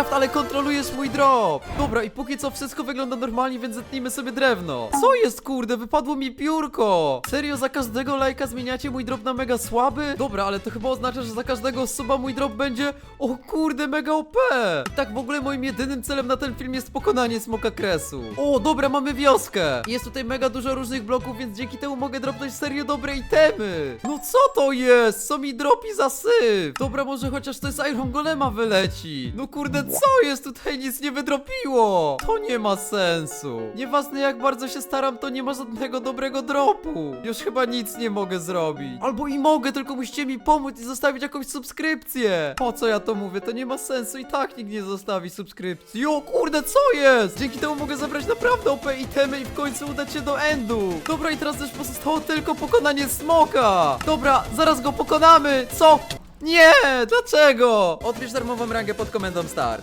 Minecraft, ale kontrolujesz mój drop. Dobra, i póki co wszystko wygląda normalnie, więc zetnijmy sobie drewno. Co jest, kurde? Wypadło mi piórko. Serio, za każdego lajka zmieniacie mój drop na mega słaby? Dobra, ale to chyba oznacza, że za każdego suba mój drop będzie, o kurde, mega OP. I tak w ogóle moim jedynym celem na ten film jest pokonanie smoka kresu. O, dobra, mamy wioskę. Jest tutaj mega dużo różnych bloków, więc dzięki temu mogę dropnąć serio dobre itemy. No co to jest? Co mi dropi za syf? Dobra, może chociaż to jest Iron Golema wyleci. No kurde, co jest? Tutaj nic nie wydropiło. To nie ma sensu. Nieważne jak bardzo się staram, to nie ma żadnego dobrego dropu. Już chyba nic nie mogę zrobić. Albo i mogę, tylko musicie mi pomóc i zostawić jakąś subskrypcję. Po co ja to mówię? To nie ma sensu i tak nikt nie zostawi subskrypcji. O kurde, co jest? Dzięki temu mogę zabrać naprawdę OP itemy i w końcu udać się do endu. Dobra, i teraz też pozostało tylko pokonanie smoka. Dobra, zaraz go pokonamy. Co? Nie! Dlaczego? Odbierz darmową rangę pod komendą start.